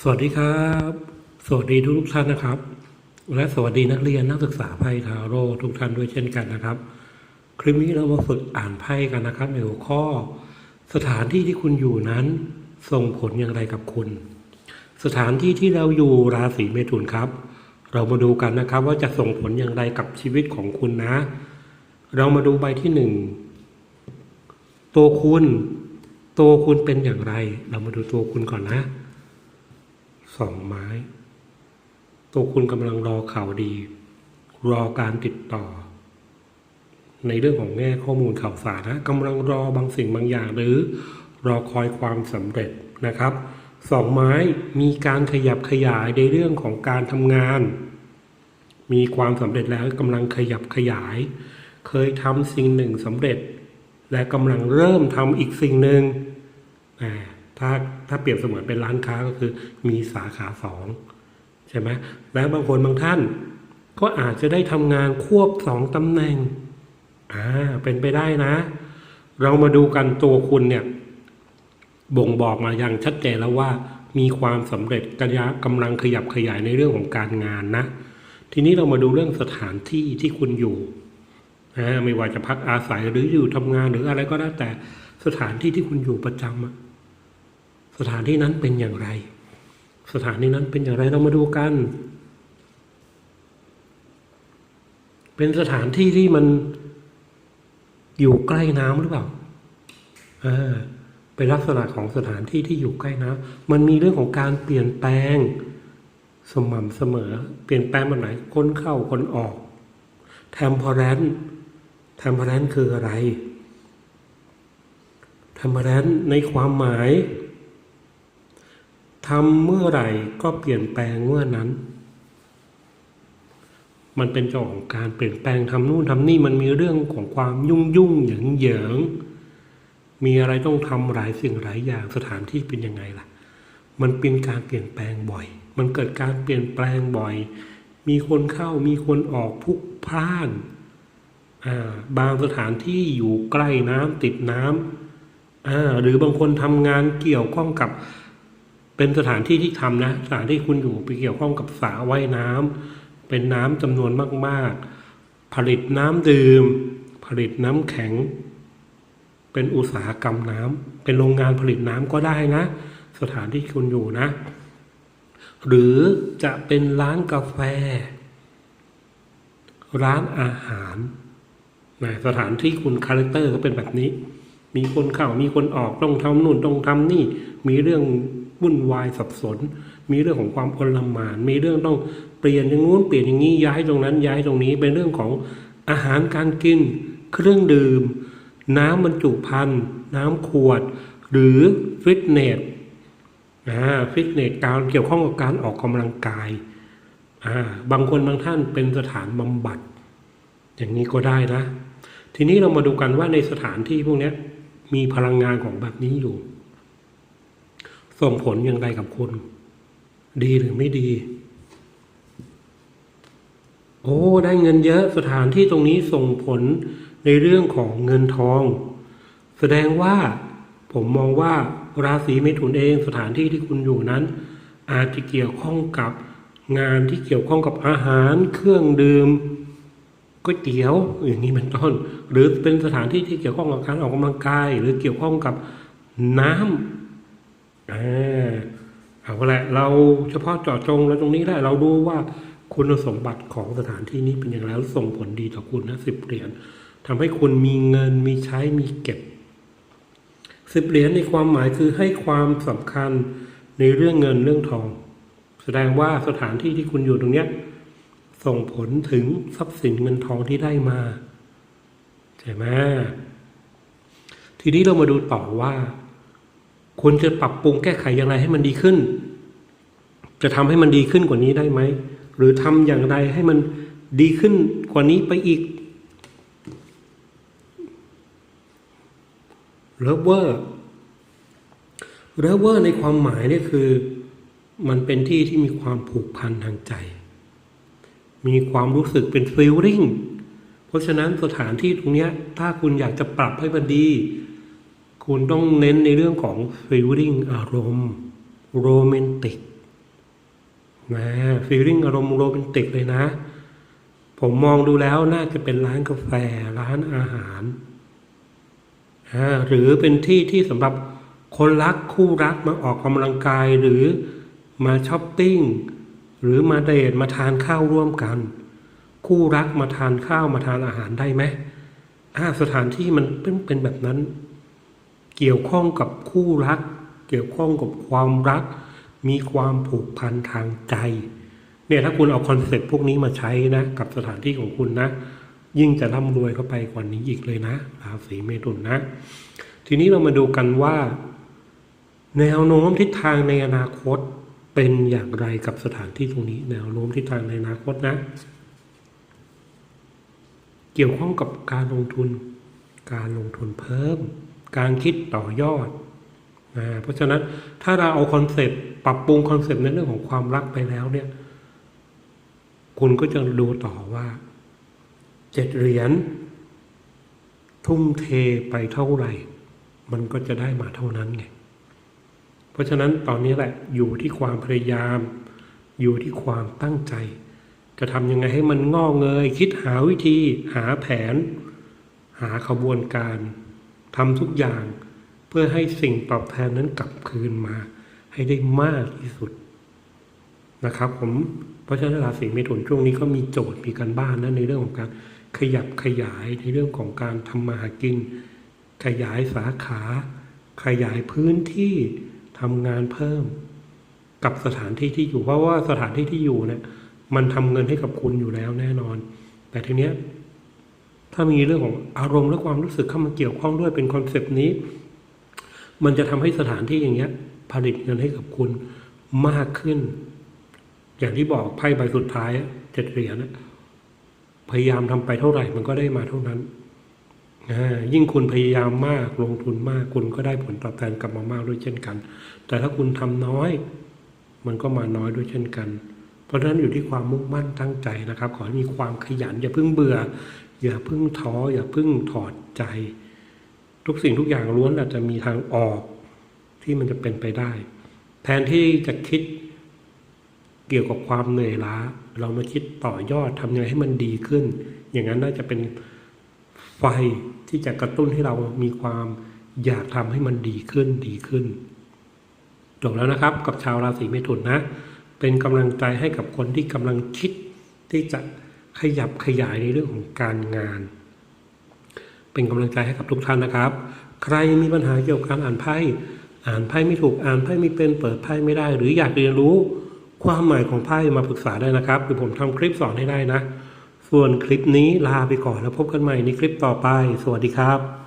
สวัสดีครับ สวัสดีทุกท่านนะครับ และสวัสดีนักเรียนนักศึกษาไพ่ทาโร่ทุกท่านด้วยเช่นกันนะครับ คลิปนี้เรามาฝึกอ่านไพ่กันนะครับ ในหัวข้อ สถานที่ที่คุณอยู่นั้นส่งผลอย่างไรกับคุณ สถานที่ที่เราอยู่ราศีเมถุนครับ เรามาดูกันนะครับ ว่าจะส่งผลอย่างไรกับชีวิตของคุณนะ เรามาดูใบที่หนึ่งตัวคุณ ตัวคุณเป็นอย่างไร เรามาดูตัวคุณก่อนนะ สองไม้ ตัวคุณกำลังรอข่าวดี รอการติดต่อ ในเรื่องของแง่ข้อมูลข่าวสารนะกำลังรอบางสิ่งบางอย่างหรือ รอคอยความสำเร็จนะครับสองไม้มีการขยับขยายในเรื่องของการทำงาน มีความสำเร็จแล้วกำลังขยับขยาย เคยทำสิ่งหนึ่งสำเร็จ และกำลังเริ่มทำอีกสิ่งหนึ่งอ่า ถ้าถ้าเปรียบเสมือนเป็นร้านค้าก็คือมีสาขาสองใช่ไหมแล้วบางคนบางท่าน ก็อาจจะได้ทำงานควบสองตำแหน่งอ่าเป็นไปได้นะ เรามาดูกันตัวคุณเนี่ยบ่งบอกมาอย่างชัดเจนแล้วว่า มีความสำเร็จกระยะกำลังขยับขยายในเรื่องของการงานนะ ทีนี้เรามาดูเรื่องสถานที่ที่คุณอยู่นะไม่ว่าจะพักอาศัยหรืออยู่ทำงานหรืออะไรก็แล้วแต่สถานที่ที่คุณอยู่ประจำอะ สถานที่นั้นเป็นอย่างไร สถานที่นั้นเป็นอย่างไรเรามาดูกัน เป็นสถานที่ที่มันอยู่ใกล้น้ำหรือเปล่าเออเป็นลักษณะของสถานที่ที่อยู่ใกล้น้ำมันมีเรื่องของการเปลี่ยนแปลงสม่ำเสมอ เปลี่ยนแปลงแบบไหนคนเข้าคนออก temperance temperance คืออะไร temperance ในความหมาย ทำเมื่อไหร่ก็เปลี่ยนแปลงเมื่อนั้น มันเป็นเจ้าของการเปลี่ยนแปลงทำนู่นทำนี่มันมีเรื่องของความยุ่งยุ่งเหยิงเหยิงมีอะไรต้องทำหลายสิ่งหลายอย่างสถานที่เป็นยังไงล่ะ มันเป็นการเปลี่ยนแปลงบ่อย มันเกิดการเปลี่ยนแปลงบ่อย มีคนเข้ามีคนออกพลุกพล่านอ่าบางสถานที่อยู่ใกล้น้ำติดน้ำอ่าหรือบางคนทำงานเกี่ยวข้องกับ เป็นสถานที่ที่ทำนะสถานที่คุณอยู่ไปเกี่ยวข้องกับสระว่ายน้ำเป็นน้ำจำนวนมาก ๆ ผลิตน้ำดื่ม ผลิตน้ำแข็ง เป็นอุตสาหกรรมน้ำเป็นโรงงานผลิตน้ำก็ได้นะ สถานที่คุณอยู่นะ หรือจะเป็นร้านกาแฟ ร้านอาหารนะสถานที่คุณคาแรคเตอร์ก็เป็นแบบนี้ มีคนเข้ามีคนออกต้องทำนู่นต้องทำนี่ มีเรื่อง วุ่นวายสับสน มีเรื่องของความอลหมาน มีเรื่องต้องเปลี่ยนอย่างงู้นเปลี่ยนอย่างนี้ย้ายตรงนั้นย้ายตรงนี้เป็นเรื่องของอาหารการกิน เครื่องดื่ม น้ำบรรจุภัณฑ์น้ำขวด หรือฟิตเนสอ่าฟิตเนสการเกี่ยวข้องกับการออกกำลังกายอ่าบางคนบางท่านเป็นสถานบำบัด อย่างนี้ก็ได้นะ ทีนี้เรามาดูกันว่าในสถานที่พวกนี้มีพลังงานของแบบนี้อยู่ ส่งผลอย่างไรกับคุณ ดีหรือไม่ดี โอ้ ได้เงินเยอะสถานที่ตรงนี้ส่งผลในเรื่องของเงินทอง แสดงว่าผมมองว่าราศีเมถุนเองสถานที่ที่คุณอยู่นั้น อาจจะเกี่ยวข้องกับงานที่เกี่ยวข้องกับอาหาร เครื่องดื่มก๋วยเตี๋ยวอย่างนี้เป็นต้น หรือเป็นสถานที่ที่เกี่ยวข้องกับการออกกำลังกาย หรือเกี่ยวข้องกับน้ำอ่า เอาละเราเฉพาะเจาะจงแล้วตรงนี้ได้เราดูว่าคุณสมบัติของสถานที่นี้เป็นอย่างไรแล้วส่งผลดีต่อคุณนะสิบเหรียญทำให้คุณมีเงินมีใช้มีเก็บสิบเหรียญในความหมายคือให้ความสำคัญในเรื่องเงินเรื่องทอง แสดงว่าสถานที่ที่คุณอยู่ตรงเนี้ยส่งผลถึงทรัพย์สินเงินทองที่ได้มาใช่ไหมทีนี้เรามาดูต่อว่า คุณจะปรับปรุงแก้ไขอย่างไรให้มันดีขึ้น จะทำให้มันดีขึ้นกว่านี้ได้ไหม หรือทำอย่างไรให้มันดีขึ้นกว่านี้ไปอีกเลเวอร์เลเวอร์ในความหมายเนี่ยคือ มันเป็นที่ที่มีความผูกพันทางใจ มีความรู้สึกเป็นฟีลลิ่งเพราะฉะนั้นสถานที่ตรงนี้ถ้าคุณอยากจะปรับให้มันดี คุณต้องเน้นในเรื่องของฟีลลิ่งอารมณ์โรแมนติกนะฟีลลิ่งอารมณ์โรแมนติกเลยนะ ผมมองดูแล้วน่าจะเป็นร้านกาแฟร้านอาหารหรือเป็นที่ที่สำหรับคนรักคู่รักมาออกกำลังกายหรือมาช้อปปิ้งหรือมาเดทมาทานข้าวร่วมกัน คู่รักมาทานข้าวมาทานอาหารได้ไหมสถานที่มันเป็นเป็นแบบนั้น เกี่ยวข้องกับคู่รัก เกี่ยวข้องกับความรัก มีความผูกพันทางใจเนี่ยถ้าคุณเอาคอนเซ็ปต์พวกนี้มาใช้นะ กับสถานที่ของคุณนะ ยิ่งจะร่ำรวยเข้าไปกว่านี้อีกเลยนะราศีเมถุนนะ ทีนี้เรามาดูกันว่า แนวโน้มทิศทางในอนาคตเป็นอย่างไรกับสถานที่ตรงนี้ แนวโน้มทิศทางในอนาคตนะ เกี่ยวข้องกับการลงทุน การลงทุนเพิ่ม การคิดต่อยอดนะเพราะฉะนั้นถ้าเราเอาคอนเซปต์ปรับปรุงคอนเซปต์ในเรื่องของความรักไปแล้วเนี่ย คุณก็จะดูต่อว่าเจ็ดเหรียญทุ่มเทไปเท่าไหร่ มันก็จะได้มาเท่านั้นไงเพราะฉะนั้นตอนนี้แหละอยู่ที่ความพยายาม อยู่ที่ความตั้งใจ จะทำยังไงให้มันงอกเงย คิดหาวิธี หาแผน หาขบวนการ ทำทุกอย่างเพื่อให้สิ่งตอบแทนนั้นกลับคืนมา ให้ได้มากที่สุดนะครับ ผมเพราะฉะนั้นราศีเมถุนช่วงนี้ก็มีโจทย์มีการบ้านนะในเรื่องของการขยับขยายในเรื่องของการทำมาหากิน ขยายสาขา ขยายพื้นที่ทำงานเพิ่ม กับสถานที่ที่อยู่เพราะว่าสถานที่ที่อยู่เนี่ยมันทำเงินให้กับคุณอยู่แล้วแน่นอน แต่ทีเนี้ย ถ้ามีเรื่องของอารมณ์และความรู้สึกเข้ามาเกี่ยวข้องด้วยเป็นคอนเซปต์นี้ มันจะทำให้สถานที่อย่างเงี้ย ผลิตเงินให้กับคุณมากขึ้น อย่างที่บอกไพ่ใบสุดท้ายเจ็ดเหรียญพยายามทำไปเท่าไหร่มันก็ได้มาเท่านั้นยิ่งคุณพยายามมากลงทุนมากคุณก็ได้ผลตอบแทนกลับมามากด้วยเช่นกัน แต่ถ้าคุณทำน้อย มันก็มาน้อยด้วยเช่นกัน เพราะฉะนั้นอยู่ที่ความมุ่งมั่นตั้งใจนะครับ ขอให้มีความขยันอย่าเพิ่งเบื่อ อย่าเพิ่งท้อ อย่าเพิ่งถอดใจ ทุกสิ่งทุกอย่างล้วนอาจจะมีทางออกที่มันจะเป็นไปได้ แทนที่จะคิดเกี่ยวกับความเหนื่อยล้า เรามาคิดต่อยอดทำยังไงให้มันดีขึ้น อย่างนั้นน่าจะเป็นไฟที่จะกระตุ้นให้เรามีความอยากทำให้มันดีขึ้นดีขึ้นจบแล้วนะครับ กับชาวราศีเมถุนนะ เป็นกำลังใจให้กับคนที่กำลังคิดที่จะ ขยับขยายในเรื่องของการงาน เป็นกำลังใจให้กับทุกท่านนะครับ ใครมีปัญหาเกี่ยวกับการอ่านไพ่อ่านไพ่ไม่ถูกอ่านไพ่ไม่เป็นเปิดไพ่ไม่ได้ หรืออยากเรียนรู้ความหมายของไพ่มาปรึกษาได้นะครับคือผมทำคลิปสอนให้ได้นะ ส่วนคลิปนี้ลาไปก่อนแล้วพบกันใหม่ในคลิปต่อไป สวัสดีครับ